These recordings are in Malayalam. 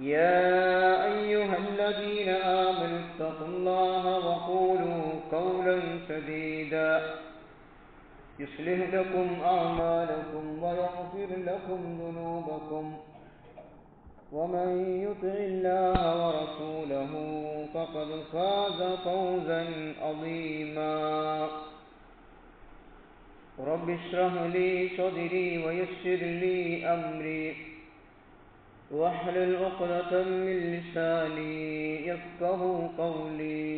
يا أيها الذين آمنوا اتقوا الله وقولوا قولا سديدا. يصلح لكم أعمالكم ويغفر لكم ذنوبكم. ومن يطع الله ورسوله فقد فاز فوزا عظيما. رب اشرح لي صدري ويسر لي أمري. واحلل عقدة من لساني يفقه قولي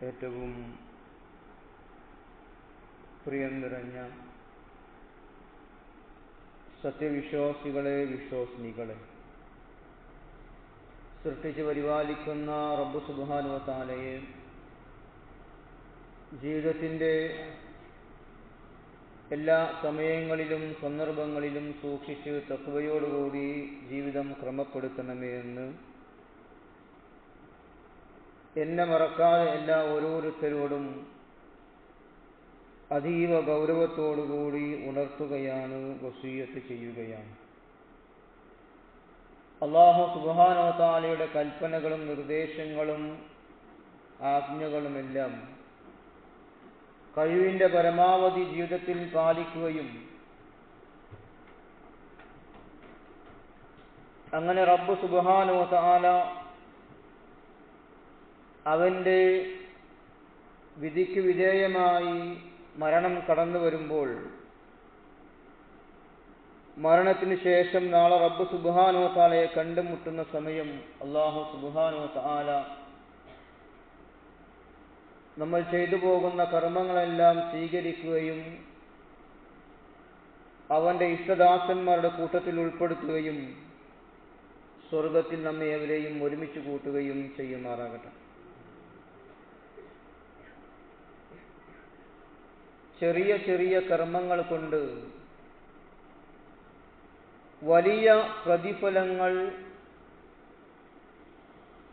ഏറ്റവും പ്രിയം നിറഞ്ഞ സത്യവിശ്വാസികളെ വിശ്വാസിനികളെ സൃഷ്ടിച്ച് പരിപാലിക്കുന്ന റബ്ബു സുബാനുവത്താലയെ ജീവിതത്തിൻ്റെ എല്ലാ സമയങ്ങളിലും സന്ദർഭങ്ങളിലും സൂക്ഷിച്ച് തക്കുവയോടുകൂടി ജീവിതം ക്രമപ്പെടുത്തണമേ എന്ന്. എന്നെ മറക്കാതെ എല്ലാ ഓരോരുത്തരോടും അതീവ ഗൗരവത്തോടുകൂടി ഉണർത്തുകയാണ് വസീയത്ത് ചെയ്യുകയാണ്. അള്ളാഹു സുബാനോതാലയുടെ കൽപ്പനകളും നിർദ്ദേശങ്ങളും ആജ്ഞകളുമെല്ലാം കഴിവിന്റെ പരമാവധി ജീവിതത്തിൽ പാലിക്കുകയും അങ്ങനെ റബ്ബ് സുബാനോ താല അവന്റെ വിധിക്ക് വിധേയമായി മരണം കടന്നു വരുമ്പോൾ മരണത്തിന് ശേഷം നാളെ റബ്ബ് സുബാനോ താലയെ കണ്ടുമുട്ടുന്ന സമയം അള്ളാഹു സുബാനോ താല നമ്മൾ ചെയ്തു പോകുന്ന കർമ്മങ്ങളെല്ലാം സ്വീകരിക്കുകയും അവന്റെ ഇഷ്ടദാസന്മാരുടെ കൂട്ടത്തിൽ ഉൾപ്പെടുത്തുകയും സ്വർഗത്തിൽ നമ്മെ എവരെയും ഒരുമിച്ച് കൂട്ടുകയും ചെയ്യുമാറാകട്ടെ. ചെറിയ ചെറിയ കർമ്മങ്ങൾ കൊണ്ട് വലിയ പ്രതിഫലങ്ങൾ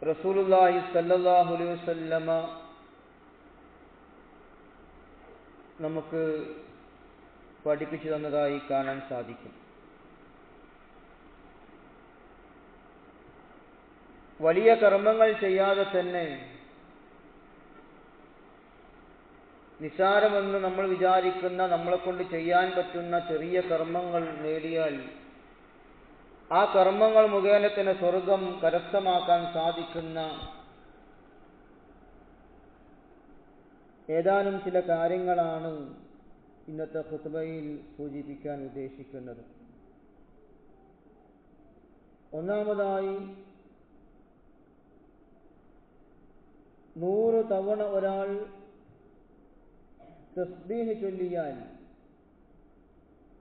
റസൂലുല്ലാഹി അലൈഹി വസല്ലമ നമുക്ക് പഠിപ്പിച്ചു തന്നതായി കാണാൻ സാധിക്കും. വലിയ കർമ്മങ്ങൾ ചെയ്യാതെ തന്നെ നിസാരമെന്ന് നമ്മൾ വിചാരിക്കുന്ന നമ്മളെ കൊണ്ട് ചെയ്യാൻ പറ്റുന്ന ചെറിയ കർമ്മങ്ങൾ നേടിയാൽ ആ കർമ്മങ്ങൾ മുഖേന തന്നെ സ്വർഗം കരസ്ഥമാക്കാൻ സാധിക്കുന്ന ഏതാനും ചില കാര്യങ്ങളാണ് ഇന്നത്തെ ഖുത്ബയിൽ സൂചിപ്പിക്കാൻ ഉദ്ദേശിക്കുന്നത്. ഒന്നാമതായി നൂറ് തവണ ഒരാൾ തസ്ബീഹ് ചൊല്ലിയാൽ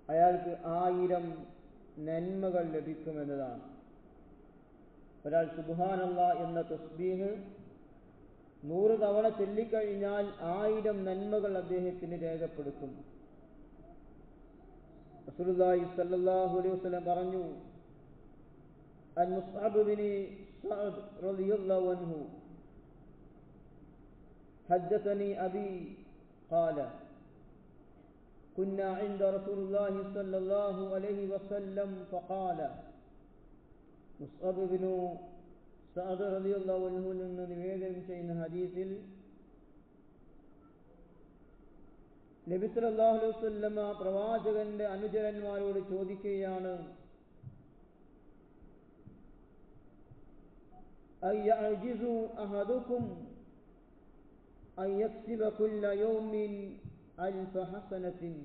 അയാൾക്ക് ആയിരം നന്മകൾ ലഭിക്കുമെന്നതാണ്. ഒരാൾ സുബാനല്ല എന്ന തസ്ബീഹ് നൂറ് തവണ ചൊല്ലിക്കഴിഞ്ഞാൽ ആയിരം നന്മകൾ അദ്ദേഹത്തിന് രേഖപ്പെടുത്തും റസൂലുള്ളാഹി സ്വല്ലല്ലാഹു അലൈഹി വസല്ലം പറഞ്ഞു അൻ മുസ്അബ് ബിൻ സഅദ് റളിയല്ലാഹു അൻഹു حدثني أبي قال كنا عند رسول الله صلى الله عليه وسلم فقال مصعب بن സഅദ് റളിയല്ലാഹു അൻഹു നിന്ന് നിവേദനം ചെയ്യുന്ന ഹദീസിൽ നബി സല്ലല്ലാഹു അലൈഹി വസല്ലമ പ്രവാചകന്റെ അനുചരന്മാരോട് ചോദിക്കുകയാണ് അയ്യഅജിസു അഹദുക്കും അൻ യക്സിബ കുല്ല യൗമിൻ അൽഫ ഹസനത്തിൻ?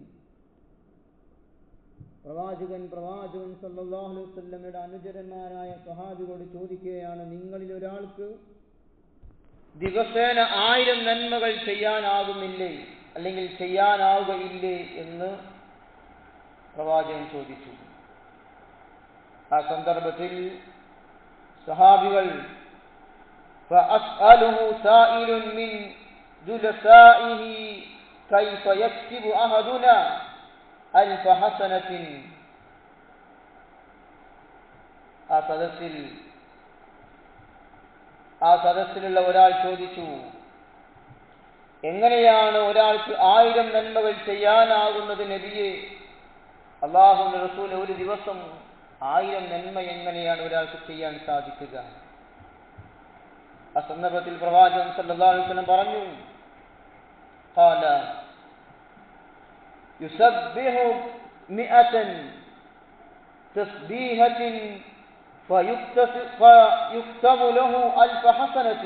പ്രവാചകൻ പ്രവാചകൻ സല്ലല്ലാഹു അലൈഹി വസല്ലമയുടെ അനുചരന്മാരായ സഹാബികളോട് ചോദിക്കുകയാണ് നിങ്ങളിൽ ഒരാൾക്ക് ദിവസേന ആയിരം നന്മകൾ ചെയ്യാനാകുന്നില്ലേ അല്ലെങ്കിൽ ചെയ്യാനാവുകയില്ലേ എന്ന് പ്രവാചകൻ ചോദിച്ചു ആ സന്ദർഭത്തിൽ സഹാബികൾ فأسأله سائل من جلسائه كيف يكتب أحدنا ألف حسنة ആ സദസ്സിൽ ആ സദസ്സിലുള്ള ഒരാൾ ചോദിച്ചു എങ്ങനെയാണ് ഒരാൾക്ക് ആയിരം നന്മകൾ ചെയ്യാനാകുന്നത് നബിയെ അള്ളാഹു റസൂൽ ഒരു ദിവസം ആയിരം നന്മ എങ്ങനെയാണ് ഒരാൾക്ക് ചെയ്യാൻ സാധിക്കുക ആ സന്ദർഭത്തിൽ പ്രവാചകൻ സല്ലല്ലാഹു അലൈഹി വസല്ലം പറഞ്ഞു قال يسبح مئة تسبيحة فيكتب له ألف حسنة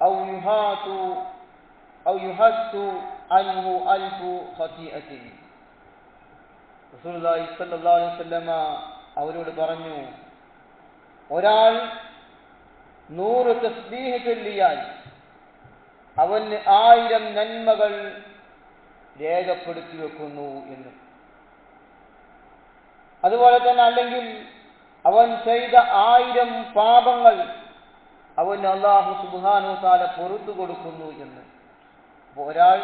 أو يهات أو يهت عنه ألف خطيئة റസൂലുള്ളാഹി സ്വല്ലല്ലാഹു അലൈഹി വസല്ലമ അവരോട് പറഞ്ഞു ഒരാൾ നൂറ് തസ്ബീഹ് ചൊല്ലിയാൽ അവന് ആയിരം നന്മകൾ രേഖപ്പെടുത്തി വെക്കുന്നു എന്ന്. അതുപോലെ തന്നെ അല്ലെങ്കിൽ അവൻ ചെയ്ത ആയിരം പാപങ്ങൾ അവൻ അള്ളാഹു സുബാനു താല പൊറത്തു കൊടുക്കുന്നു എന്ന്. ഒരാൾ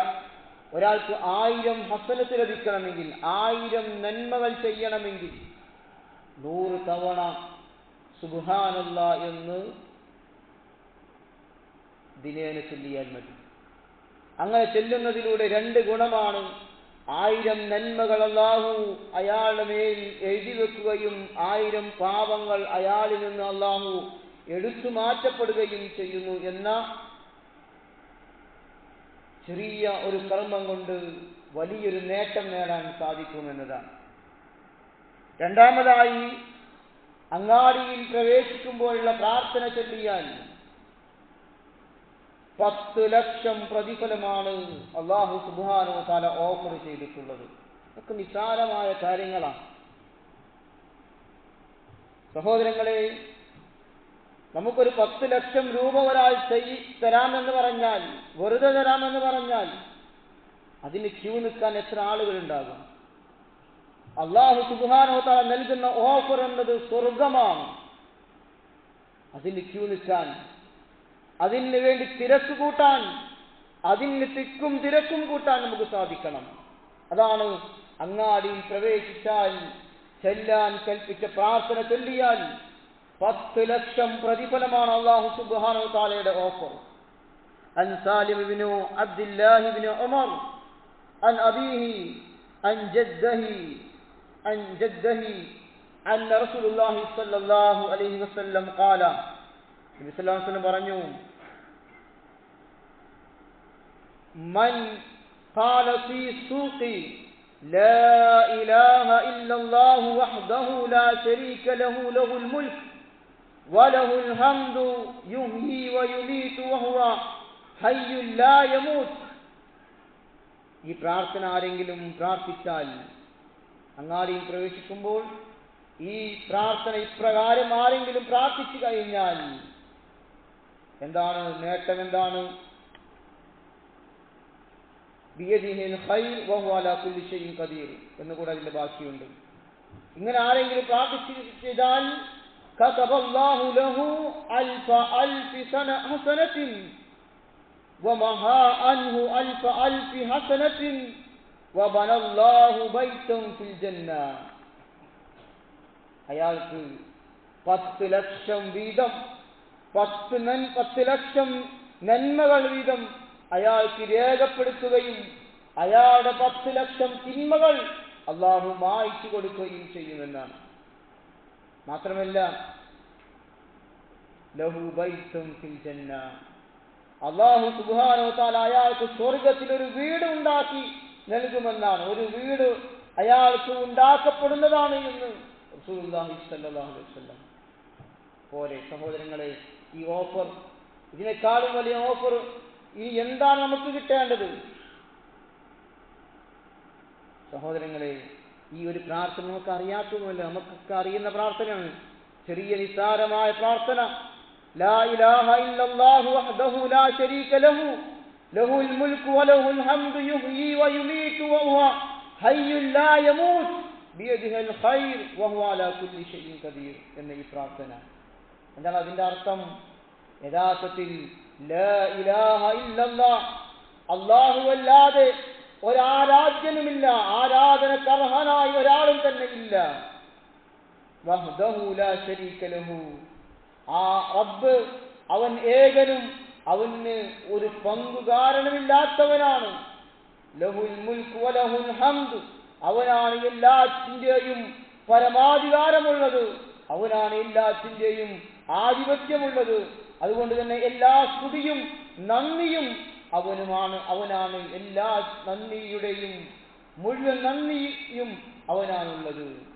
ഒരാൾക്ക് ആയിരം ഹസനത്ത് ലഭിക്കണമെങ്കിൽ ആയിരം നന്മകൾ ചെയ്യണമെങ്കിൽ നൂറ് തവണ സുബാനല്ല എന്ന് ദിനേന ചൊല്ലിയാൽ മതി. അങ്ങനെ ചെല്ലുന്നതിലൂടെ രണ്ട് ഗുണമാണ്. ആയിരം നന്മകൾ അള്ളാഹു അയാളുടെ മേൽ എഴുതി വെക്കുകയും ആയിരം പാപങ്ങൾ അയാളിൽ നിന്ന് അള്ളാഹു എടുത്തു മാറ്റപ്പെടുകയും ചെയ്യുന്നു എന്ന ചെറിയ ഒരു കർമ്മം കൊണ്ട് വലിയൊരു നേട്ടം നേടാൻ സാധിക്കുമെന്നതാണ് രണ്ടാമതായി അങ്ങാടിയിൽ പ്രവേശിക്കുമ്പോഴുള്ള പ്രാർത്ഥന ചൊല്ലിയാൽ പത്ത് ലക്ഷം പ്രതിഫലമാണ് അള്ളാഹു സുബാനോ തല ഓഫർ ചെയ്തിട്ടുള്ളത്. ഒക്കെ നിസ്സാരമായ കാര്യങ്ങളാണ്. സഹോദരങ്ങളെ നമുക്കൊരു പത്ത് ലക്ഷം രൂപ ഒരാൾ ചെയ് തരാമെന്ന് പറഞ്ഞാൽ വെറുതെ തരാമെന്ന് പറഞ്ഞാൽ അതിന് ക്യൂ നിൽക്കാൻ എത്ര ആളുകളുണ്ടാകും? അള്ളാഹു സുബാനോ തല നൽകുന്ന ഓഫർ എന്നത് സ്വർഗമാണ് അതിന് ക്യൂ നിൽക്കാൻ അതിന് വേണ്ടി തിരക്ക് കൂട്ടാൻ അതിന് തിക്കും തിരക്കും കൂട്ടാൻ നമുക്ക് സാധിക്കണം. അതാണ് അങ്ങാടിയിൽ പ്രവേശിച്ചാൽ ചെല്ലാൻ കൽപ്പിച്ച പ്രാർത്ഥന ചൊല്ലിയാൽ പത്ത് ലക്ഷം പ്രതിഫലമാണ് അള്ളാഹു സുബ്ഹാനഹു താലയുടെ ഓഫർ. സാലിം ഇബ്നു അബ്ദുല്ലാഹി ഇബ്നു ഉമർ അൻ അബീഹി അൻ ജദ്ദഹി അൻ ജദ്ദഹി അൻ റസൂലുള്ളാഹി സ്വല്ലല്ലാഹു അലൈഹി വസല്ലം ഖാല. നബി സല്ലല്ലാഹു അലൈഹി വസല്ലം പറഞ്ഞു من قال في سوقي لا إله إلا الله وحده لا شريك له له الملك وله الحمد يحيي ويميت وهو حي لا يموت ഈ പ്രാർത്ഥന ആരെങ്കിലും പ്രാർത്ഥിച്ചാൽ അങ്ങാടിയിൽ പ്രവേശിക്കുമ്പോൾ ഈ പ്രാർത്ഥന ഇപ്രകാരം ആരെങ്കിലും പ്രാർത്ഥിച്ചു കഴിഞ്ഞാൽ എന്താണ് നേട്ടം എന്താണ്? ബിയദിഹിൽ ഖൈർ വഹു അലാ കുല്ലി ഷൈഇൻ ഖദീർ എന്ന് കൂടെ അതിന്റെ ബാക്കിയുണ്ട്. ഇങ്ങനെ ആരെങ്കിലും പ്രാർത്ഥിച്ചു ചെയ്താൽ ലഹു അൽഫ അൽഫി സന ഹസനത്തിൻ വമഹാ അൻഹു അൽഫ അൽഫി ഹസനത്തിൻ വബനല്ലാഹു ബൈതൻ ഫിൽ ജന്ന. അയാൾക്ക് പത്ത് ലക്ഷം വീതം പത്ത് നൻ പത്ത് ലക്ഷം നന്മകൾ വീതം അയാൾക്ക് രേഖപ്പെടുത്തുകയും അയാളുടെ പത്ത് ലക്ഷം തിന്മകൾ അള്ളാഹു മായ്ച്ചു കൊടുക്കുകയും ചെയ്യുമെന്നാണ്. മാത്രമല്ല ലഹു അള്ളാഹു തആല അയാൾക്ക് സ്വർഗത്തിൽ ഒരു വീട് ഉണ്ടാക്കി നൽകുമെന്നാണ്. ഒരു വീട് അയാൾക്ക് ഉണ്ടാക്കപ്പെടുന്നതാണ് എന്ന് പോലെ സഹോദരങ്ങളെ ഈ ഓഫർ ഇതിനേക്കാളും വലിയ ഓഫർ ഈ എന്താണ് നമുക്ക് കിട്ടേണ്ടത്? സഹോദരങ്ങളെ ഈ ഒരു പ്രാർത്ഥന നമുക്ക് അറിയാത്തതുമല്ല. നമുക്കൊക്കെ അറിയുന്ന പ്രാർത്ഥനയാണ്. ചെറിയ നിസ്സാരമായ പ്രാർത്ഥന. ലാ ഇലാഹ ഇല്ലല്ലാഹു ലാ ശരീക ലഹു. ലഹുൽ വലഹുൽ ഹംദു ബിയദിഹിൽ ഖൈർ അലാ കുല്ലി ഖദീർ എന്ന ഈ പ്രാർത്ഥന. എന്താണ് അതിന്റെ അർത്ഥം? യഥാർത്ഥത്തിൽ അല്ലാതെ ഒരാരാധ്യനുമില്ല. ആരാധനക്കർഹനായി ഒരാളും തന്നെ ഇല്ല. ആ റബ്ബ് അവൻ ഏകനും അവന് ഒരു പങ്കുകാരനുമില്ലാത്തവനാണ് ലഹുൽ അവനാണ് എല്ലാറ്റിന്റെയും പരമാധികാരമുള്ളത്. അവനാണ് എല്ലാറ്റിന്റെയും ആധിപത്യമുള്ളത്. അതുകൊണ്ട് തന്നെ എല്ലാ സ്തുതിയും നന്ദിയും അവനുമാണ് അവനാണ്. എല്ലാ നന്ദിയുടെയും മുഴുവൻ നന്ദിയും അവനാണുള്ളത്.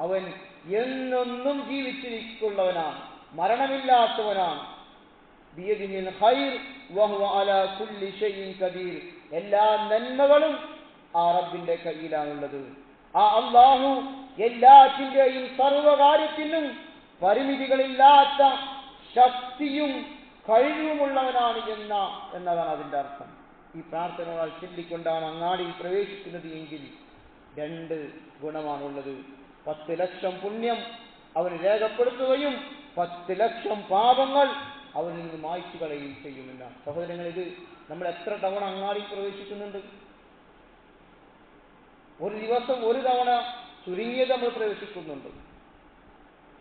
അവൻ എന്നൊന്നും ജീവിച്ചിരിക്കുന്നവനാണ് മരണമില്ലാത്തവനാണ്. എല്ലാ നന്മകളും ആ റബ്ബിന്റെ കയ്യിലാണുള്ളത്. ആ അള്ളാഹു എല്ലാറ്റിന്റെയും സർവകാര്യത്തിനും പരിമിതികളില്ലാത്ത ശക്തിയും കഴിവുമുള്ളവനാണ് എന്ന എന്നതാണ് അതിന്റെ അർത്ഥം. ഈ പ്രാർത്ഥനകൾ ചൊല്ലിക്കൊണ്ടാണ് അങ്ങാടിയിൽ പ്രവേശിക്കുന്നത് എങ്കിൽ രണ്ട് ഗുണമാണുള്ളത്. പത്ത് ലക്ഷം പുണ്യം അവന് രേഖപ്പെടുത്തുകയും പത്ത് ലക്ഷം പാപങ്ങൾ അവനിൽ നിന്ന് മായ്ച്ചു കളയുകയും ചെയ്യുമെന്നാണ് സഹോദരങ്ങൾ ഇത് നമ്മൾ എത്ര തവണ അങ്ങാടിയിൽ പ്രവേശിക്കുന്നുണ്ട്? ഒരു ദിവസം ഒരു തവണ ചുരുങ്ങിയത് നമ്മൾ പ്രവേശിക്കുന്നുണ്ട്.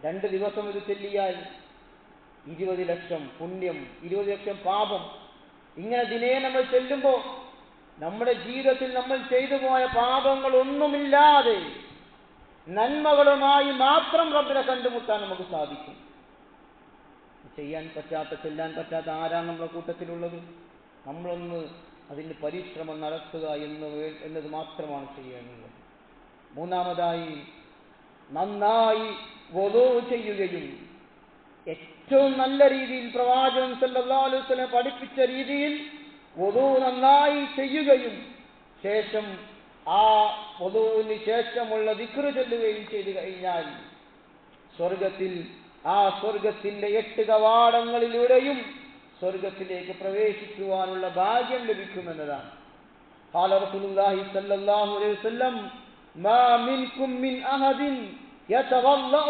രണ്ട് ദിവസം ഇത് ചെല്ലിയാൽ ഇരുപത് ലക്ഷം പുണ്യം ഇരുപത് ലക്ഷം പാപം. ഇങ്ങനെ ദിനേ നമ്മൾ ചെല്ലുമ്പോൾ നമ്മുടെ ജീവിതത്തിൽ നമ്മൾ ചെയ്തു പോയ പാപങ്ങളൊന്നുമില്ലാതെ നന്മകളുമായി മാത്രം റബ്ബിനെ കണ്ടുമുട്ടാൻ നമുക്ക് സാധിക്കും. ചെയ്യാൻ പറ്റാത്ത ചെല്ലാൻ പറ്റാത്ത ആരാണ് നമ്മുടെ കൂട്ടത്തിലുള്ളത്? നമ്മളൊന്ന് അതിന് പരിശ്രമം നടത്തുക എന്ന് എന്നത് മാത്രമാണ് ചെയ്യേണ്ടത്. മൂന്നാമതായി നന്നായി വധു ചെയ്യുകയും ഏറ്റവും നല്ല രീതിയിൽ പ്രവാചകൻ സല്ലല്ലാഹു അലൈഹി വസല്ലം പഠിപ്പിച്ച രീതിയിൽ വധു നന്നായി ചെയ്യുകയും ശേഷം ആ വധുവിന് ശേഷമുള്ള ദിക്റ് ചൊല്ലുകയും ചെയ്തു കഴിഞ്ഞാൽ സ്വർഗത്തിൽ ആ സ്വർഗത്തിന്റെ എട്ട് കവാടങ്ങളിലൂടെയും സ്വർഗത്തിലേക്ക് പ്രവേശിക്കുവാനുള്ള ഭാഗ്യം ലഭിക്കുമെന്നതാണ് قال رسول الله صلى الله عليه وسلم ما منكم من أحد يتغلأ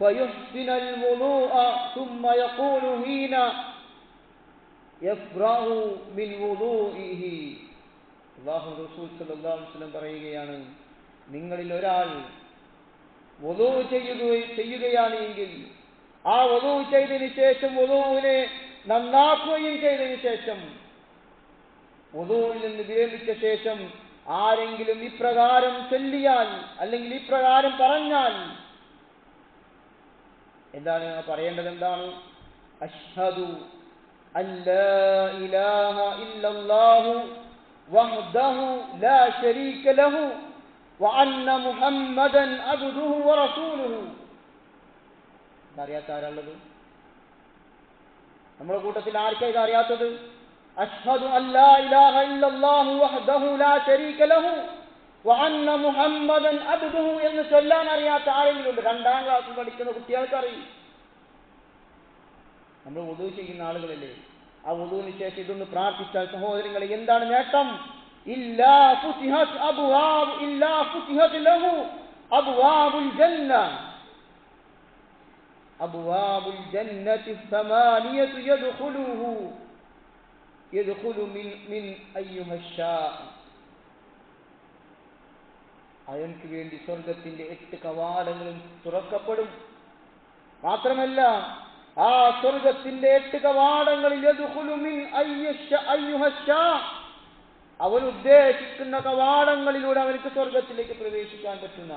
فيحسن الوضوء ثم يقول حين يفرغ من وضوئه അള്ളാഹു റസൂൽ സല്ലല്ലാഹു അലൈഹി വസല്ലം പറയുകയാണ് നിങ്ങളിൽ ഒരാൾ വധു ചെയ്യുക ചെയ്യുകയാണ് എങ്കിൽ ആ വധു ചെയ്തതിന് ശേഷം വധുവിനെ നന്നാക്കുകയും ചെയ്തതിന് ശേഷം വധുവിൽ നിന്ന് വിരമിച്ച ശേഷം ആരെങ്കിലും ഇപ്രകാരം ചൊല്ലിയാൽ അല്ലെങ്കിൽ ഇപ്രകാരം പറഞ്ഞാൽ എന്താണ് പറയേണ്ടത് എന്താണ്? അഷ്ഹദു ഇല്ലല്ലാഹു ലാ ശരീക ലഹു വഅന്ന മുഹമ്മദൻ അബ്ദുഹു വറസൂലുഹു അറിയാത്ത ആരാളുള്ളത് നമ്മുടെ കൂട്ടത്തിൽ ആർക്കാ ഇത് അറിയാത്തത് അഷ്ഹദു അല്ലാ ഇലാഹ ഇല്ലല്ലാഹു വഹ്ദഹു ലാ ശരീക ലഹു വഅന്ന മുഹമ്മദൻ അബ്ദുഹു എന്ന് ചൊല്ലാൻ അറിയാത്ത ആരെങ്കിലും ഉണ്ട് രണ്ടാം ക്ലാസ്സിൽ പഠിക്കുന്ന കുട്ടികൾക്ക് അറിയും നമ്മൾ ഉദു ചെയ്യുന്ന ആളുകളല്ലേ ആ ഉദുവിന് ശേഷം ഇതൊന്ന് പ്രാർത്ഥിച്ചാൽ സഹോദരങ്ങളെ എന്താണ് നേട്ടം ഇല്ലാ ഫുതിഹത് അബ്വാബ് ഇല്ലാ ഫുതിഹത് ലഹു അബ്വാബുൽ ജന്ന അബ്വാബുൽ ജന്നത്തി ثمانية يدخله يدخل من من أيها الشاء അവൻക്ക് വേണ്ടി സ്വർഗത്തിന്റെ എട്ട് കവാടങ്ങളും തുറക്കപ്പെടും മാത്രമല്ല ആ സ്വർഗത്തിന്റെ എട്ട് കവാടങ്ങളിൽ യദ്ഖുലു മിൻ അയ്യശ- അയ്യുഹശ്ശാ. അവൻ ഉദ്ദേശിക്കുന്ന കവാടങ്ങളിലൂടെ അവനക്ക് സ്വർഗത്തിലേക്ക് പ്രവേശിക്കാൻ പറ്റുന്ന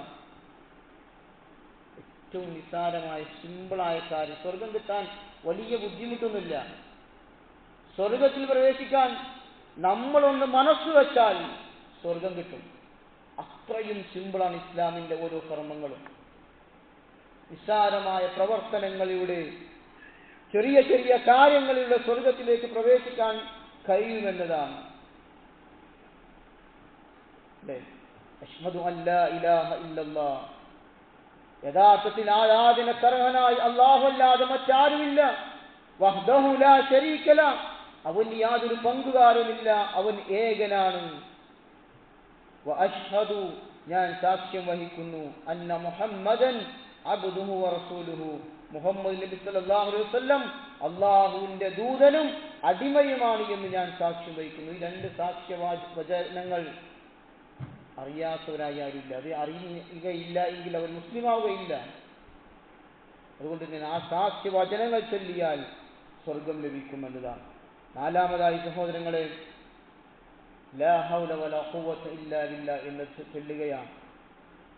ഏറ്റവും നിസ്സാരമായ സിമ്പിളായ കാര്യം സ്വർഗം കിട്ടാൻ വലിയ ബുദ്ധിമുട്ടൊന്നുമില്ല സ്വർഗത്തിൽ പ്രവേശിക്കാൻ നമ്മളൊന്ന് മനസ്സ് വെച്ചാൽ സ്വർഗം കിട്ടും. അത്രയും സിമ്പിളാണ് ഇസ്ലാമിന്റെ ഓരോ കർമ്മങ്ങളും. നിസ്സാരമായ പ്രവർത്തനങ്ങളിലൂടെ ചെറിയ ചെറിയ കാര്യങ്ങളിലൂടെ സ്വർഗത്തിലേക്ക് പ്രവേശിക്കാൻ കഴിയുമെന്നതാണ് യഥാർത്ഥത്തിൽ ആരാധനക്കർഹനായി അല്ലാഹു അല്ലാതെ മറ്റാരുമില്ല. ലാ ല അവൻ യാതൊരു പങ്കുകാരുമില്ല അവൻ ഏകനാണ്. ഞാൻ സാക്ഷ്യം വഹിക്കുന്നു. അന്ന മുഹമ്മദൻ അബ്ദുഹു മുഹമ്മദ് നബി അള്ളാഹുവിന്റെ ദൂതനും അടിമയുമാണ് എന്ന് ഞാൻ സാക്ഷ്യം വഹിക്കുന്നു. ഈ രണ്ട് സാക്ഷ്യ വചനങ്ങൾ അറിയാത്തവരായി ആരുമില്ല. അത് അറിയുകയില്ല എങ്കിൽ അവർ മുസ്ലിമാവുകയില്ല. അതുകൊണ്ട് തന്നെ ആ സാക്ഷ്യ വചനങ്ങൾ ചൊല്ലിയാൽ സ്വർഗം ലഭിക്കും എന്നതാണ്. നാലാമതായി സഹോദരങ്ങളെ ലാഹൗല ഇല്ലാ എന്ന് ചൊല്ലുകയാണ്.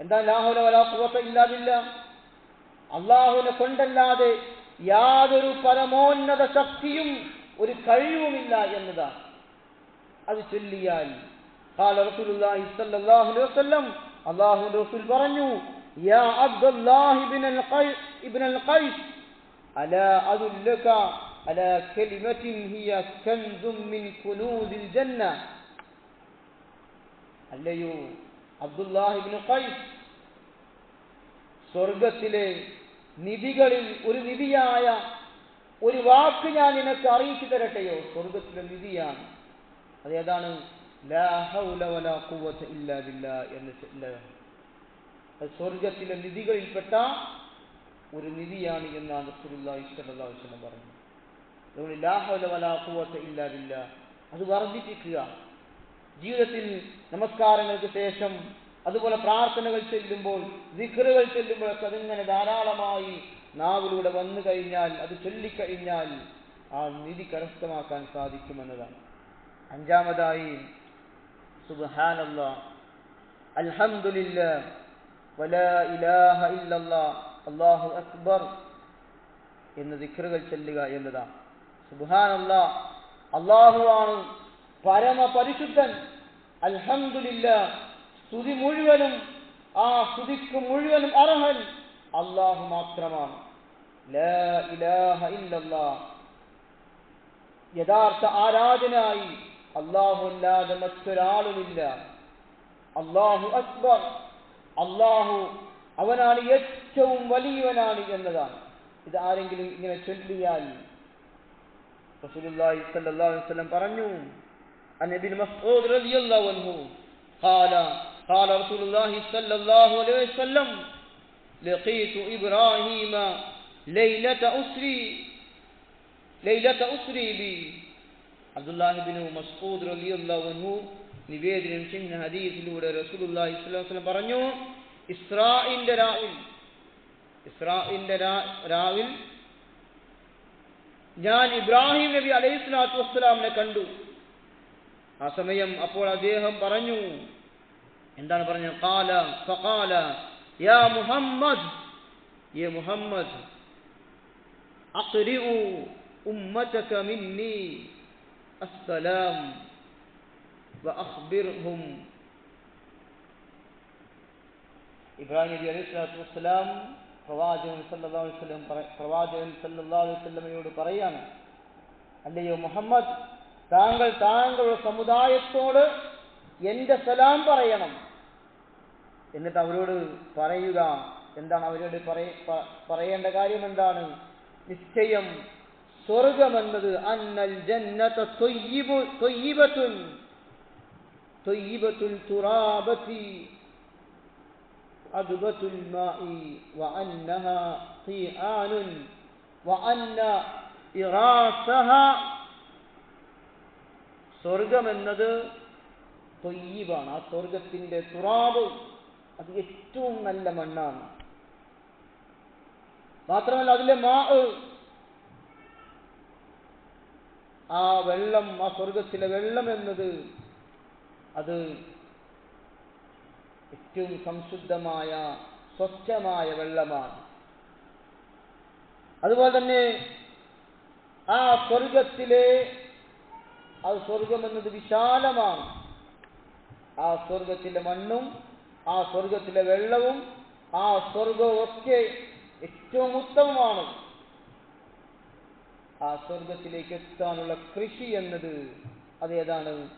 എന്താ ലാഹൗല വലാഹുവത്ത ഇല്ലാതില്ല ഇല്ലാ അള്ളാഹുവിനെ കൊണ്ടല്ലാതെ യാതൊരു പരമോന്നത ശക്തിയും ഒരു കഴിവുമില്ല എന്നതാണ്. അത് ചൊല്ലിയാൽ അള്ളാഹു റസൂൽ പറഞ്ഞു യാ ഇബ്നൽ ഖൈസ് അലാ على كلمة هي كنز من كنوز الجنة അല്ലയോ അബ്ദുല്ലാഹിബിൻ ഖൈസ് സ്വർഗത്തിലെ നിധികളിൽ ഒരു നിധിയായ ഒരു വാക്ക് ഞാൻ നിനക്ക് അറിയിച്ചു തരട്ടെയോ സ്വർഗത്തിലെ നിധിയാണ് അത് ഏതാണ് ലാ ഹൗല വലാ ഖുവത ഇല്ലാ ബില്ലാ എന്ന് ചൊല്ലുക. അത് സ്വർഗത്തിലെ നിധികളിൽപ്പെട്ട ഒരു നിധിയാണ് എന്നാണ് റസൂലുള്ളാഹി സ്വല്ലല്ലാഹു അലൈഹി വസല്ലം പറഞ്ഞത് അത് വർദ്ധിപ്പിക്കുക. ജീവിതത്തിൽ നമസ്കാരങ്ങൾക്ക് ശേഷം അതുപോലെ പ്രാർത്ഥനകൾ ചെല്ലുമ്പോൾ ദിക്റുകൾ ചെല്ലുമ്പോഴൊക്കെ അതിങ്ങനെ ധാരാളമായി നാവിലൂടെ വന്നു കഴിഞ്ഞാൽ അത് ചൊല്ലിക്കഴിഞ്ഞാൽ ആ നിധി കരസ്ഥമാക്കാൻ സാധിക്കുമെന്നതാണ്. അഞ്ചാമതായി ഇല്ലല്ലാ അല്ലാഹു അക്ബർ. എന്ന് ദിക്റുകൾ ചെല്ലുക എന്നതാണ്. സുബ്ഹാനല്ലാ. അള്ളാഹുവാണ് പരമപരിശുദ്ധൻ. അൽഹംദുലില്ല. സ്തുതി മുഴുവനും ആ സ്തുതിക്ക് മുഴുവനും അർഹൻ അള്ളാഹു മാത്രമാണ്. യഥാർത്ഥ ആരാധനായി അള്ളാഹു അല്ലാതെ മറ്റൊരാളുമില്ല. അള്ളാഹു അക്ബർ. അള്ളാഹു അവനാണ് ഏറ്റവും വലിയവനാണ് എന്നതാണ്. ഇത് ആരെങ്കിലും ഇങ്ങനെ ചൊല്ലിയാൽ റസൂലുള്ളാഹി സ്വല്ലല്ലാഹു അലൈഹി വസല്ലം പറഞ്ഞു عن ابن مسعود رضي الله عنه قال قال رسول الله صلى الله عليه وسلم لقيت إبراهيم ليلة أسري ليلة أسري بي عبد الله بن مسعود رضي الله عنه നിവേദനം ചെയ്യുന്ന ഹദീസിലൂടെ റസൂലുള്ളാഹി സ്വല്ലല്ലാഹു അലൈഹി വസല്ലം പറഞ്ഞു ഇസ്രാഇന്റെ രാവിൽ ഇസ്രാഇന്റെ രാവിൽ ഞാൻ ഇബ്രാഹിം നബി അലൈഹി സ്വലാത്തു വസ്സലാമിനെ കണ്ടു. ആ സമയം അപ്പോൾ അദ്ദേഹം പറഞ്ഞു എന്താണ് പറഞ്ഞത്? കാല ഫഖാല യാ മുഹമ്മദ് യേ മുഹമ്മദ് അഖ്രിഉ ഉമ്മതക മിന്നി അസ്സലാം വഅഖ്ബിർഹും. ഇബ്രാഹിം നബി അലൈഹി സ്വലാത്തു വസ്സലാം പ്രവാചകൻ വസല്ലം പ്രവാചകൻ വസല്ലമയോട് പറയാണ് അല്ലയോ മുഹമ്മദ് താങ്കൾ താങ്കളുടെ സമുദായത്തോട് എന്റെ സലാം പറയണം. എന്നിട്ട് അവരോട് പറയുക എന്താണ് അവരോട് പറയേണ്ട കാര്യം എന്താണ്? നിശ്ചയം സ്വർഗമെന്നത് അന്നൽ ജന്നത തുറാബത്തി أدبة الماء وأنها قيآن وأن إغاثها സ്വർഗം എന്നത് തൊയ്യീബാണ് ആ സ്വർഗത്തിന്റെ തുറാബ് അത് ഏറ്റവും നല്ല മണ്ണാണ് മാത്രമല്ല അതിലെ മാ ആ വെള്ളം ആ സ്വർഗത്തിലെ വെള്ളം എന്നത് അത് ഏറ്റവും സംശുദ്ധമായ സ്വച്ഛമായ വെള്ളമാണ്. അതുപോലെ തന്നെ ആ സ്വർഗത്തിലെ ആ സ്വർഗം എന്നത് വിശാലമാണ്. ആ സ്വർഗത്തിലെ മണ്ണും ആ സ്വർഗത്തിലെ വെള്ളവും ആ സ്വർഗവും ഒക്കെ ഏറ്റവും ഉത്തമമാണ്. ആ സ്വർഗത്തിലേക്ക് എത്താനുള്ള കൃഷി എന്നത് അതേതാണ്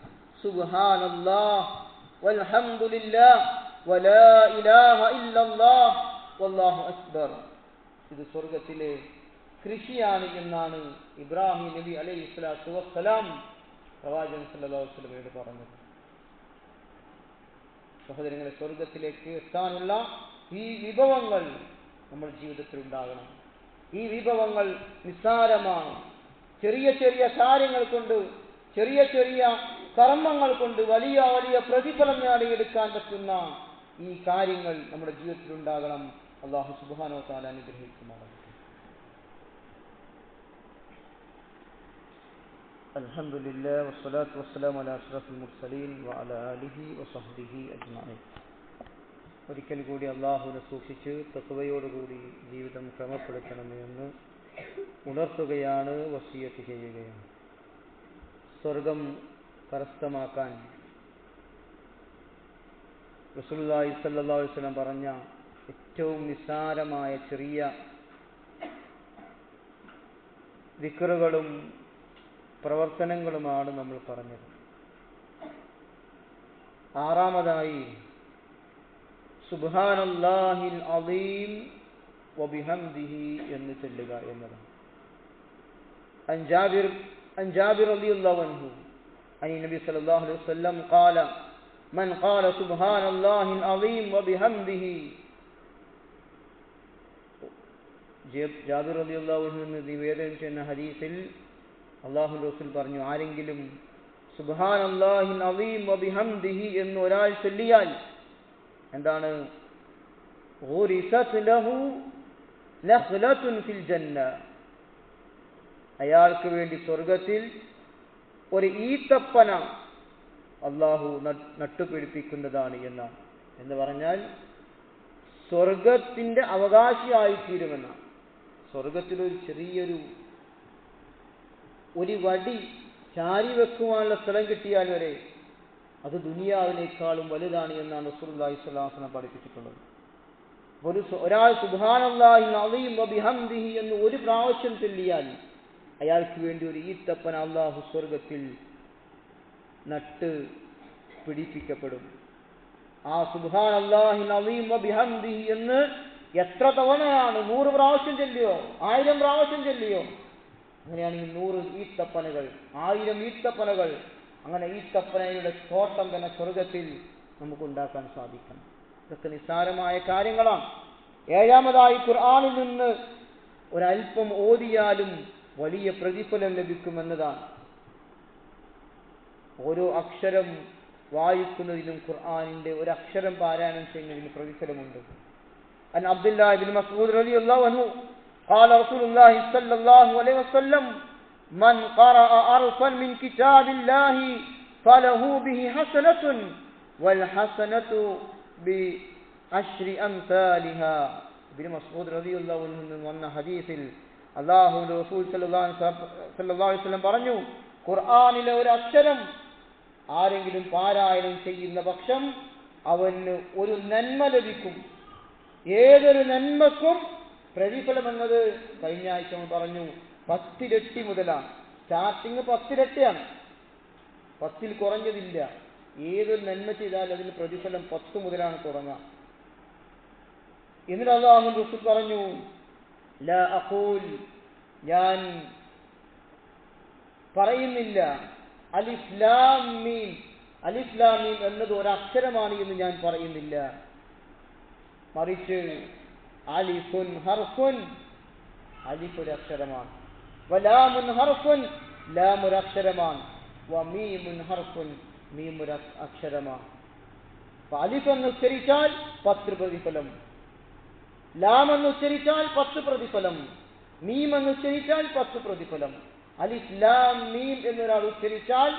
സുബ്ഹാനല്ലാഹ് വൽഹംദുലില്ലാഹ് വലാ ഇലാഹ ഇല്ലല്ലാഹ് വല്ലാഹു അക്ബർ ഇത് സ്വർഗത്തിലെ കൃഷിയാണ് എന്നാണ് ഇബ്രാഹിം നബി അലൈഹി സ്വലാത്തു വസ്സലാം പ്രവാചകൻ സല്ലല്ലാഹു അലൈഹി വസല്ലമയോട് പറഞ്ഞത്. സഹോദരങ്ങളെ സ്വർഗത്തിലേക്ക് എത്താനുള്ള ഈ വിഭവങ്ങൾ നമ്മൾ ജീവിതത്തിൽ ഉണ്ടാകണം. ഈ വിഭവങ്ങൾ നിസ്സാരമാണ്. ചെറിയ ചെറിയ കാര്യങ്ങൾ കൊണ്ട് ചെറിയ ചെറിയ കർമ്മങ്ങൾ കൊണ്ട് വലിയ വലിയ പ്രതിഫലം നേടിയെടുക്കാൻ പറ്റുന്ന ഈ കാര്യങ്ങൾ നമ്മുടെ ജീവിതത്തിൽ ഉണ്ടാകണം അള്ളാഹു സുബാനോ താല അനുഗ്രഹിക്കുമാറാകട്ടെ الحمد لله والصلاة والسلام على أشرف المرسلين وعلى آله وصحبه أجمعين ഒരിക്കൽ കൂടി അള്ളാഹുവിനെ സൂക്ഷിച്ച് തത്വയോടുകൂടി ജീവിതം ക്രമപ്പെടുത്തണമെന്ന് ഉണർത്തുകയാണ് വസീയത്ത് ചെയ്യുകയാണ് സ്വർഗം കരസ്ഥമാക്കാൻ റസൂലുള്ളാഹി സ്വല്ലല്ലാഹു അലൈഹി വസല്ലം പറഞ്ഞ ഏറ്റവും നിസ്സാരമായ ചെറിയ വിക്രുകളും പ്രവർത്തനങ്ങളുമാണ് നമ്മൾ പറഞ്ഞത്. ആറാമതായി സുബ്ഹാനല്ലാഹിൽ അലീം വബിഹംദിഹി എന്ന് ചൊല്ലുക എന്നതാണ്. അഞ്ചാബിർ അഞ്ചാബിർ റളിയല്ലാഹു അൻഹു عن النبي صلى الله عليه وسلم قال من قال سبحان الله العظيم وبحمده ജാബിർ റളിയല്ലാഹു അൻഹു എന്ന് നിവേദനം ചെയ്യുന്ന ഹദീസിൽ അള്ളാഹു റസൂൽ പറഞ്ഞു ആരെങ്കിലും സുബ്ഹാൻ അല്ലാഹിൻ അലീം വബിഹംദിഹി എന്ന് ഒരാൾ ചൊല്ലിയാൽ എന്താണ് غرست له نخلة في الجنة അയാൾക്ക് വേണ്ടി സ്വർഗത്തിൽ ഒരു ഈത്തപ്പന അള്ളാഹു നട്ടുപിടിപ്പിക്കുന്നതാണ് എന്ന എന്ന് പറഞ്ഞാൽ സ്വർഗത്തിന്റെ അവകാശിയായിത്തീരുമെന്നാണ് സ്വർഗത്തിലൊരു ചെറിയൊരു ഒരു വടി ചാരി വെക്കുവാനുള്ള സ്ഥലം കിട്ടിയാൽ വരെ അത് ദുനിയാവിനേക്കാളും വലുതാണ് എന്നാണ് റസൂലുള്ളാഹി സ്വല്ലല്ലാഹു അലൈഹി പഠിപ്പിച്ചിട്ടുള്ളത്. ഒരു ഒരാൾ സുബ്ഹാനല്ലാഹി വബിഹംദിഹി എന്ന് ഒരു പ്രാവശ്യം ചൊല്ലിയാൽ അയാൾക്ക് വേണ്ടി ഒരു ഈത്തപ്പൻ അള്ളാഹു സ്വർഗത്തിൽ നട്ട് പിടിപ്പിക്കപ്പെടും. ആ സുബാൻ അള്ളാഹിൻ എന്ന് എത്ര തവണയാണ് നൂറ് പ്രാവശ്യം ചെല്ലിയോ ആയിരം പ്രാവശ്യം ചൊല്ലിയോ അങ്ങനെയാണെങ്കിൽ നൂറ് ഈത്തപ്പനകൾ ആയിരം ഈത്തപ്പനകൾ അങ്ങനെ ഈത്തപ്പനയുടെ തോട്ടം തന്നെ സ്വർഗത്തിൽ നമുക്ക് ഉണ്ടാക്കാൻ സാധിക്കണം ഇതൊക്കെ നിസ്സാരമായ കാര്യങ്ങളാണ്. ഏഴാമതായി ഖുർആാനിൽ നിന്ന് ഒരൽപ്പം ഓതിയാലും വലിയ പ്രതിഫലം ലഭിക്കുമെന്നതാണ് ഓരോ അക്ഷരം വായിക്കുന്നതിനും ഖുർആാനിന്റെ ഒരു അക്ഷരം പാരായണം ചെയ്യുന്നതിന് പ്രതിഫലമുണ്ട് അൻ അബ്ദുല്ലാ ബിൻ മസ്ഊദ് റളിയല്ലാഹു അൻഹു قال رسول الله صلى الله عليه وسلم من قرأ أرفا من كتاب الله فله به حسنة والحسنة بعشر أمثالها ابن مسعود رضي الله عنه വന്ന ഹദീസിൽ അള്ളാഹു റസൂൽ വസല്ലം പറഞ്ഞു ഖുർആാനിലെ ഒരു അക്ഷരം ആരെങ്കിലും പാരായണം ചെയ്യുന്ന പക്ഷം അവന് ഒരു നന്മ ലഭിക്കും. ഏതൊരു നന്മക്കും പ്രതിഫലം എന്നത് കഴിഞ്ഞ ആഴ്ച പറഞ്ഞു പത്തിരട്ടി മുതലാണ്. സ്റ്റാർട്ടിങ് പത്തിരട്ടിയാണ്. പത്തിൽ കുറഞ്ഞതില്ല. ഏതൊരു നന്മ ചെയ്താൽ അതിന് പ്രതിഫലം പത്ത് മുതലാണ് തുടങ്ങുക എന്നിട്ട് അള്ളാഹു റസൂൽ പറഞ്ഞു ലാ അഖൂൽ. ഞാൻ പറയുന്നില്ല. അലിഫ്ലാമീം അലിഫ്ലാമീം എന്നത് ഒരക്ഷരമാണ് എന്ന് ഞാൻ പറയുന്നില്ല. മറിച്ച് അലിഫുൻ ഹർഫുൻ. അലിഫ് ഒരു അക്ഷരമാണ് വലാമുൻ ഹർഫുൻ. ലാം ഒരു അക്ഷരമാണ് വമീമുൻ ഹർഫുൻ. മീം ഒരു അക്ഷരമാണ് അലിഫ് എന്ന് ഉച്ചരിച്ചാൽ പത്ത് പ്രതിഫലം. ലാം എന്ന് ഉച്ചരിച്ചാൽ പത്ത് പ്രതിഫലം. മീം എന്ന് ഉച്ചരിച്ചാൽ പത്ത് പ്രതിഫലം. അലിഫ് ലാം മീം എന്നൊരാൾ ഉച്ചരിച്ചാൽ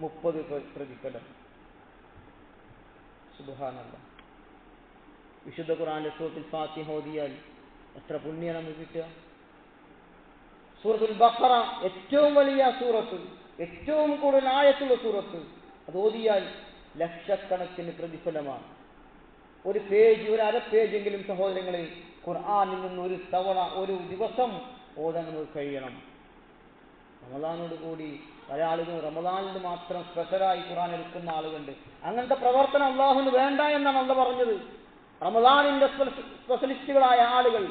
മുപ്പത് പ്രതിഫലം. സുബാനല്ല വിശുദ്ധ ഖുറാന്റെ സൂറത്തിൽ ഫാത്തിഹ ഓതിയാൽ എത്ര പുണ്യം നമുക്ക് കിട്ടുക? സൂറത്തുൽ ബഖറ ഏറ്റവും വലിയ സൂറത്ത് ഏറ്റവും കൂടുതൽ ആയത്തുള്ള സൂറത്ത്. അത് ഓതിയാൽ ലക്ഷക്കണക്കിന് പ്രതിഫലമാണ്. ഒരു പേജ് ഒരു അര പേജെങ്കിലും സഹോദരങ്ങളിൽ ഖുർആാനിൽ നിന്ന് ഒരു തവണ ഒരു ദിവസം നമുക്ക് കഴിയണം. റമദാനോട് കൂടി പല ആളുകളും റമദാനിൽ മാത്രം സ്പെഷ്യലായി ഖുർആൻ എടുക്കുന്ന ആളുകളുണ്ട്. അങ്ങനത്തെ പ്രവർത്തനം അള്ളാഹുന് വേണ്ട എന്നാണ് അള്ള പറഞ്ഞത്. റമദാനിന്റെ സ്പെഷ്യലിസ്റ്റുകളായ ആളുകൾ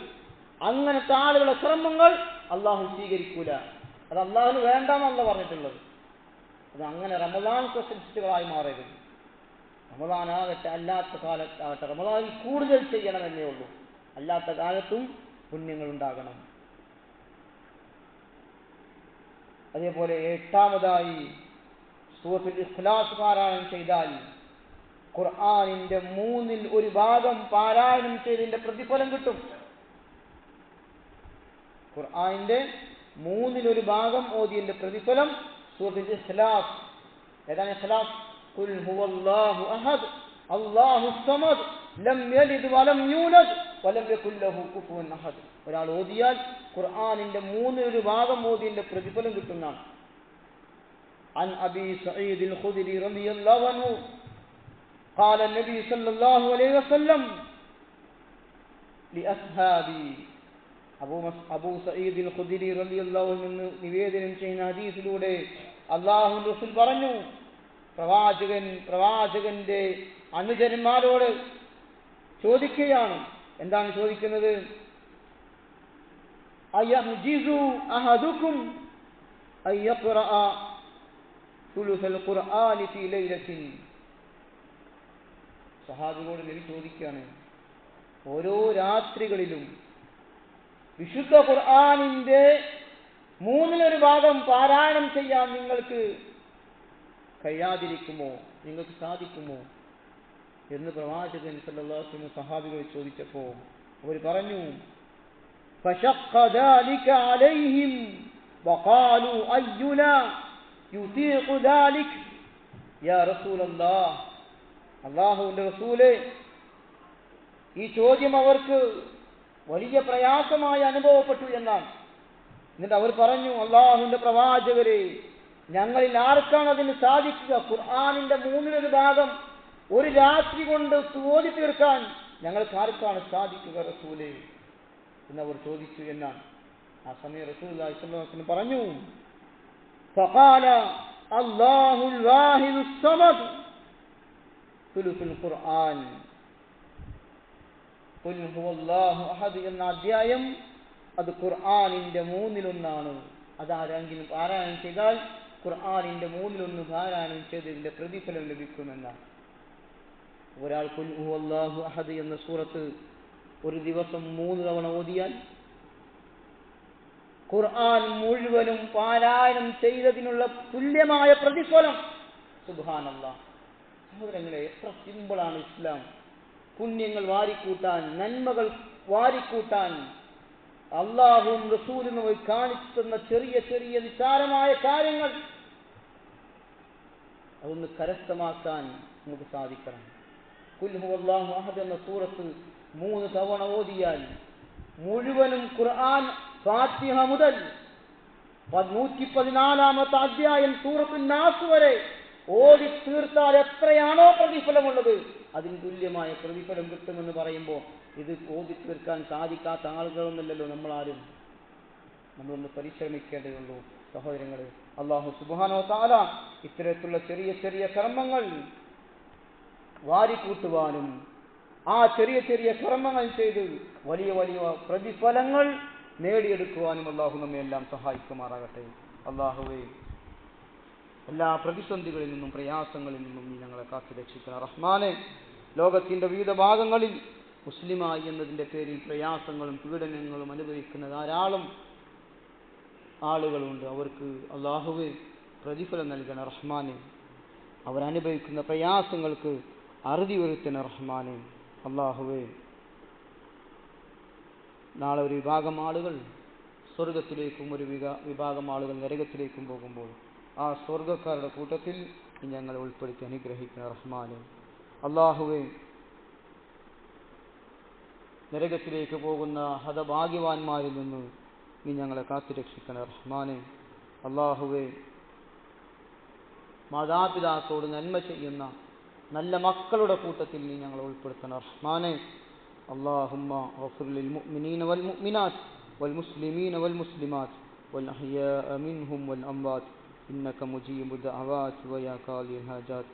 അങ്ങനത്തെ ആളുകളുടെ ശ്രമങ്ങൾ അള്ളാഹു സ്വീകരിക്കൂല. അത് അള്ളാഹുന് വേണ്ടെന്നല്ല പറഞ്ഞിട്ടുള്ളത്. അത് അങ്ങനെ റമദാൻ സ്പെഷ്യലിസ്റ്റുകളായി മാറരുത് റമദാനാകട്ടെ അല്ലാത്ത കാലത്താകട്ടെ റമദാനിൽ കൂടുതൽ ചെയ്യണമെന്നേ ഉള്ളൂ. അല്ലാത്ത കാലത്തും പുണ്യങ്ങൾ ഉണ്ടാകണം അതേപോലെ എട്ടാമതായി സൂറത്തുൽ ഇഖ്ലാസ് പാരായണം ചെയ്താൽ ഖുർആാനിന്റെ മൂന്നിൽ ഒരു ഭാഗം പാരായണം ചെയ്തതിന്റെ പ്രതിഫലം കിട്ടും. ഖുർആാനിന്റെ മൂന്നിൽ ഒരു ഭാഗം ഓതിയതിന്റെ പ്രതിഫലം സൂറത്തുൽ ഇഖ്ലാസ്. ഏതാണ് ഇഖ്ലാസ്? ഖുൽ ഹുവല്ലാഹു അഹദ് അല്ലാഹു സമദ് ലം യലിദ് വലം യൂലദ് വലം യകുൽ ലഹു കുഫുവൻ അഹദ് ഒരാൾ ഓതിയാൽ ഖുർആനിന്റെ മൂന്നിൽ ഒരു ഭാഗം ഓതിയതിന്റെ പ്രതിഫലം കിട്ടുന്നതാണ് عن أبي سعيد الخدري رضي الله عنه قال النبي صلى الله عليه وسلم لأصحابي അബൂ മസ് അബൂ സഈദ് അൽ ഖുദരി റളിയല്ലാഹു അൻഹു നിവേദനം ചെയ്യുന്ന ഹദീസിലൂടെ അല്ലാഹു റസൂൽ പറഞ്ഞു പ്രവാചകൻ പ്രവാചകന്റെ അനുചരന്മാരോട് ചോദിക്കുകയാണ്. എന്താണ് ചോദിക്കുന്നത്? സഹാബികളോട് നബി ചോദിക്കുകയാണ് ഓരോ രാത്രികളിലും വിശുദ്ധ ഖുർആാനിന്റെ മൂന്നിലൊരു ഭാഗം പാരായണം ചെയ്യാൻ നിങ്ങൾക്ക് കഴിയാതിരിക്കുമോ നിങ്ങൾക്ക് സാധിക്കുമോ എന്ന് പ്രവാചകൻ സല്ലാസ്ലം സഹാബികൾ ചോദിച്ചപ്പോൾ അവർ പറഞ്ഞു فشق ذلك عليهم وقالوا أينا يطيق ذلك يا رسول الله അള്ളാഹുവിന്റെ റസൂലെ ഈ ചോദ്യം അവർക്ക് വലിയ പ്രയാസമായി അനുഭവപ്പെട്ടു എന്നാണ് എന്നിട്ട് അവർ പറഞ്ഞു അള്ളാഹുവിന്റെ പ്രവാചകരെ ഞങ്ങളിൽ ആർക്കാണ് അതിന് സാധിക്കുക? ഖുർആാനിന്റെ മൂന്നിലൊരു ഭാഗം ഒരു രാത്രി കൊണ്ട് തോതി തീർക്കാൻ ഞങ്ങൾക്ക് ആർക്കാണ് സാധിക്കുക റസൂലേ? എന്നവർ ചോദിച്ചു എന്നാണ്. ആ സമയം റസൂൽ പറഞ്ഞു അല്ലാഹുൽ ഖുർആൻ. ഖുൽ ഹുവല്ലാഹു അഹദ് എന്ന അധ്യായം അത് ഖുർആനിന്റെ മൂന്നിലൊന്നാണ്. അതാരെങ്കിലും പാരായണം ചെയ്താൽ ഖുർആാനിന്റെ മൂന്നിലൊന്ന് പാരായണം ചെയ്തതിന്റെ പ്രതിഫലം ലഭിക്കുമെന്നാണ്. ഒരാൾ കുൽ ഹു അഹദ് എന്ന സൂറത്ത് ഒരു ദിവസം മൂന്ന് തവണ ഓതിയാൽ ഖുർആൻ മുഴുവനും പാരായണം ചെയ്തതിനുള്ള തുല്യമായ പ്രതിഫലം. സുബാനല്ല സഹോദരങ്ങളെ എത്ര സിമ്പിളാണ് ഇസ്ലാം. പുണ്യങ്ങൾ വാരിക്കൂട്ടാൻ നന്മകൾ വാരിക്കൂട്ടാൻ. അള്ളാഹും റസൂലും കാണിച്ചു തന്ന ചെറിയ ചെറിയ നിസ്സാരമായ കാര്യങ്ങൾ അതൊന്ന് കരസ്ഥമാക്കാൻ നമുക്ക് സാധിക്കണം. കുൽഹു അഹദ് എന്ന സൂറത്ത് മൂന്ന് തവണ ഓതിയാൽ മുഴുവനും ഖുർആൻ ഫാത്തിഹ മുതൽ നൂറ്റി പതിനാലാമത്തെ അധ്യായം സൂറത്തു നാസ് വരെ ഓടി തീർത്താൽ എത്രയാണോ പ്രതിഫലമുള്ളത് അതിന് തുല്യമായ പ്രതിഫലം കിട്ടുമെന്ന് പറയുമ്പോൾ ഇത് ഓതി തീർക്കാൻ സാധിക്കാത്ത ആളുകളൊന്നുമല്ലല്ലോ നമ്മളാരും. നമ്മളൊന്ന് പരിശ്രമിക്കേണ്ടതുള്ളൂ സഹോദരങ്ങൾ അള്ളാഹു സുബാനോ താല ഇത്തരത്തിലുള്ള ചെറിയ ചെറിയ കർമ്മങ്ങൾ വാരിക്കൂട്ടുവാനും ആ ചെറിയ ചെറിയ കർമ്മങ്ങൾ ചെയ്ത് വലിയ വലിയ പ്രതിഫലങ്ങൾ നേടിയെടുക്കുവാനും അള്ളാഹു നമ്മെ എല്ലാം സഹായിക്കുമാറാകട്ടെ. അള്ളാഹുവേ എല്ലാ പ്രതിസന്ധികളിൽ നിന്നും പ്രയാസങ്ങളിൽ നിന്നും നീ ഞങ്ങളെ കാത്തു രക്ഷിക്കണം റഹ്മാനെ. ലോകത്തിന്റെ വിവിധ ഭാഗങ്ങളിൽ മുസ്ലിമായി എന്നതിന്റെ പേരിൽ പ്രയാസങ്ങളും പീഡനങ്ങളും അനുഭവിക്കുന്ന ധാരാളം ആളുകളുണ്ട്. അവർക്ക് അള്ളാഹുവെ പ്രതിഫലം നൽകണ റഹ്മാനെ. അവരനുഭവിക്കുന്ന പ്രയാസങ്ങൾക്ക് അറുതി വരുത്തണ റഹ്മാനെ. അള്ളാഹുവേ നാളെ ഒരു വിഭാഗം ആളുകൾ സ്വർഗത്തിലേക്കും ഒരു വിഭാഗം ആളുകൾ നരകത്തിലേക്കും പോകുമ്പോൾ ആ സ്വർഗക്കാരുടെ കൂട്ടത്തിൽ ഞങ്ങളെ ഉൾപ്പെടുത്തി അനുഗ്രഹിക്കുന്ന റഹ്മാനെ. അള്ളാഹുവേ നരകത്തിലേക്ക് പോകുന്ന ഹതഭാഗ്യവാന്മാരിൽ നിന്ന് നീ ഞങ്ങളെ കാത്തുരക്ഷിക്കണം റഹ്മാനെ അള്ളാഹുവേ മാതാപിതാക്കളോട് നന്മ ചെയ്യുന്ന നല്ല മക്കളുടെ കൂട്ടത്തിൽ നീ ഞങ്ങളെ ഉൾപ്പെടുത്തണം റഹ്മാനെ اللهم اغفر للمؤمنين والمؤمنات والمسلمين والمسلمات والأحياء منهم والأموات إنك مجيب الدعوات ويا قاضي الحاجات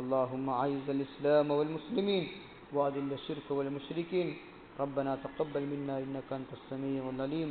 اللهم أعز الإسلام والمسلمين وأذل الشرك والمشركين ربنا تقبل منا إنك أنت السميع العليم